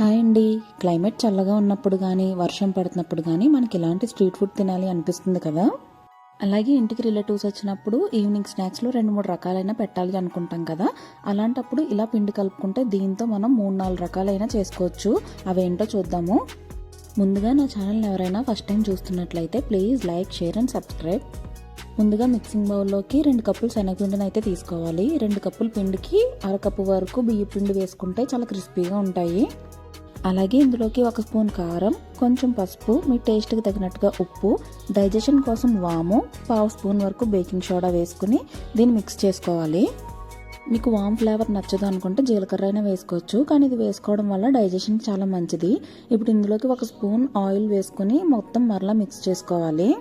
Hi అండి. Climate చల్లగా ఉన్నప్పుడు కానీ వర్షం పడుతున్నప్పుడు కానీ మనకి ఇలాంటి స్ట్రీట్ ఫుడ్ తినాలి అనిపిస్తుంది కదా? అలాగే ఇంటికి రిలేటివ్స్ వచ్చినప్పుడు ఈవినింగ్ స్నాక్స్లో రెండు మూడు రకాలైన పెట్టాలి అనుకుంటాం కదా? అలాంటప్పుడు ఇలా పిండి కలుపుకుంటే దీంతో మనం మూడు నాలుగు రకాలైన చేసుకోవచ్చు. అవేంటో చూద్దాము. ముందుగా నా ఛానల్ని ఎవరైనా ఫస్ట్ టైం చూస్తున్నట్లయితే please like share and subscribe. ముందుగా మిక్సింగ్ బౌల్లోకి రెండు కప్పులు శనగపిండిని అయితే తీసుకోవాలి. రెండు కప్పుల పిండికి అరకప్పు వరకు బియ్య పిండి వేసుకుంటే చాలా క్రిస్పీగా ఉంటాయి. అలాగే ఇందులోకి ఒక స్పూన్ కారం కొంచెం పసుపు మీ టేస్ట్కి తగినట్టుగా ఉప్పు డైజెషన్ కోసం వాము పావు స్పూన్ వరకు బేకింగ్ సోడా వేసుకుని దీన్ని మిక్స్ చేసుకోవాలి. మీకు వామ్ ఫ్లేవర్ నచ్చదు అనుకుంటే జీలకర్ర అయినా వేసుకోవచ్చు కానీ ఇది వేసుకోవడం వల్ల డైజెషన్ చాలా మంచిది. ఇప్పుడు ఇందులోకి ఒక స్పూన్ ఆయిల్ వేసుకుని మొత్తం మరలా మిక్స్ చేసుకోవాలి.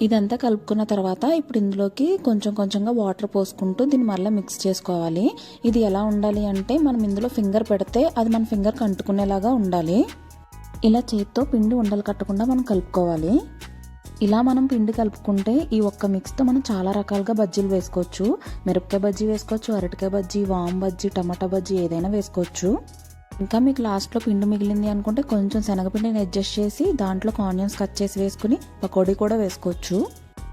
ఇదంతా కలుపుకున్న తర్వాత ఇప్పుడు ఇందులోకి కొంచెం కొంచెంగా వాటర్ పోసుకుంటూ దీన్ని మళ్ళీ మిక్స్ చేసుకోవాలి. ఇది ఎలా ఉండాలి అంటే మనం ఇందులో ఫింగర్ పెడితే అది మన ఫింగర్కి అంటుకునేలాగా ఉండాలి. ఇలా చేతితో పిండి ఉండలు కట్టకుండా మనం కలుపుకోవాలి. ఇలా మనం పిండి కలుపుకుంటే ఈ ఒక్క మిక్స్తో మనం చాలా రకాలుగా బజ్జీలు వేసుకోవచ్చు. మిరపకాయ బజ్జీ వేసుకోవచ్చు అరటికాయ బజ్జీ వామ్ బజ్జీ టమాటా బజ్జీ ఏదైనా వేసుకోవచ్చు. ఇంకా మీకు లాస్ట్లో పిండి మిగిలింది అనుకుంటే కొంచెం శనగపిండిని అడ్జస్ట్ చేసి దాంట్లో ఆనియన్స్ కట్ చేసి వేసుకుని పకోడీ కూడా వేసుకోవచ్చు.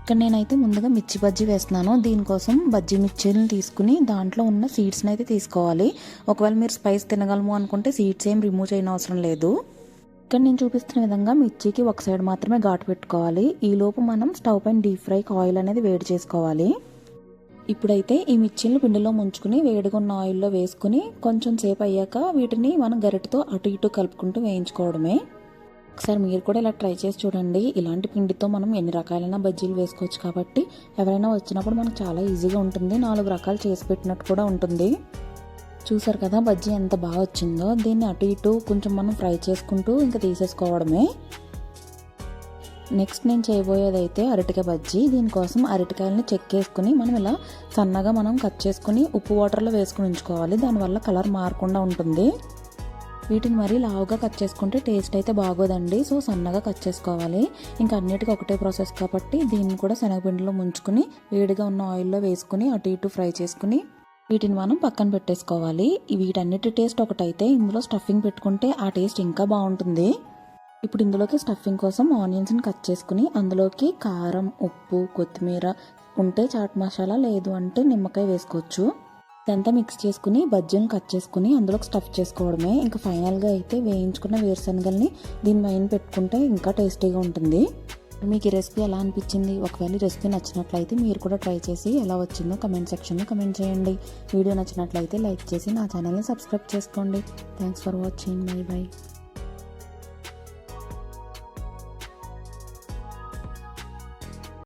ఇక్కడ నేనైతే ముందుగా మిర్చి బజ్జీ వేస్తున్నాను. దీనికోసం బజ్జీ మిర్చిని తీసుకుని దాంట్లో ఉన్న సీడ్స్ని అయితే తీసుకోవాలి. ఒకవేళ మీరు స్పైస్ తినగలము అనుకుంటే సీడ్స్ ఏం రిమూవ్ చేయని అవసరం లేదు. ఇక్కడ నేను చూపిస్తున్న విధంగా మిర్చికి ఒక సైడ్ మాత్రమే ఘాటు పెట్టుకోవాలి. ఈలోపు మనం స్టవ్ పైన డీప్ ఫ్రైకి ఆయిల్ అనేది వేడి చేసుకోవాలి. ఇప్పుడైతే ఈ మిర్చిల్ని పిండిలో ముంచుకుని వేడిగా ఉన్న ఆయిల్లో వేసుకుని కొంచెం సేపు అయ్యాక వీటిని మనం గరిటతో అటు ఇటు కలుపుకుంటూ వేయించుకోవడమే. ఒకసారి మీరు కూడా ఇలా ట్రై చేసి చూడండి. ఇలాంటి పిండితో మనం ఎన్ని రకాలైన బజ్జీలు వేసుకోవచ్చు కాబట్టి ఎవరైనా వచ్చినప్పుడు మనకు చాలా ఈజీగా ఉంటుంది. నాలుగు రకాలు చేసి పెట్టినట్టు కూడా ఉంటుంది. చూసారు కదా బజ్జీ ఎంత బాగా వచ్చిందో. దీన్ని అటు ఇటు కొంచెం మనం ఫ్రై చేసుకుంటూ ఇంకా తీసేసుకోవడమే. నెక్స్ట్ నేను చేయబోయేది అయితే అరటికాయ బజ్జీ. దీనికోసం అరటికాయలని చెక్కేసుకుని మనం ఇలా సన్నగా మనం కట్ చేసుకుని ఉప్పు వాటర్లో వేసుకుని ఉంచుకోవాలి. దానివల్ల కలర్ మారకుండా ఉంటుంది. వీటిని మరీ లావుగా కట్ చేసుకుంటే టేస్ట్ అయితే బాగోదండి. సో సన్నగా కట్ చేసుకోవాలి. ఇంకా అన్నిటికీ ఒకటే ప్రాసెస్ కాబట్టి దీన్ని కూడా శనగపిండిలో ముంచుకుని వేడిగా ఉన్న ఆయిల్లో వేసుకుని అటు ఇటు ఫ్రై చేసుకుని వీటిని మనం పక్కన పెట్టేసుకోవాలి. వీటన్నిటి టేస్ట్ ఒకటైతే ఇందులో స్టఫింగ్ పెట్టుకుంటే ఆ టేస్ట్ ఇంకా బాగుంటుంది. ఇప్పుడు ఇందులోకి స్టఫింగ్ కోసం ఆనియన్స్ని కట్ చేసుకుని అందులోకి కారం ఉప్పు కొత్తిమీర ఉంటే చాట్ మసాలా లేదు అంటే నిమ్మకాయ వేసుకోవచ్చు. ఇదంతా మిక్స్ చేసుకుని బజ్జీని కట్ చేసుకుని అందులోకి స్టఫ్ చేసుకోవడమే. ఇంకా ఫైనల్గా అయితే వేయించుకున్న వేరుశనగల్ని దీని పైన పెట్టుకుంటే ఇంకా టేస్టీగా ఉంటుంది. మీకు ఈ రెసిపీ ఎలా అనిపించింది? ఒకవేళ ఈ రెసిపీ నచ్చినట్లయితే మీరు కూడా ట్రై చేసి ఎలా వచ్చిందో కమెంట్ సెక్షన్లో కమెంట్ చేయండి. వీడియో నచ్చినట్లయితే లైక్ చేసి నా ఛానల్ని సబ్స్క్రైబ్ చేసుకోండి. Thanks for watching bye bye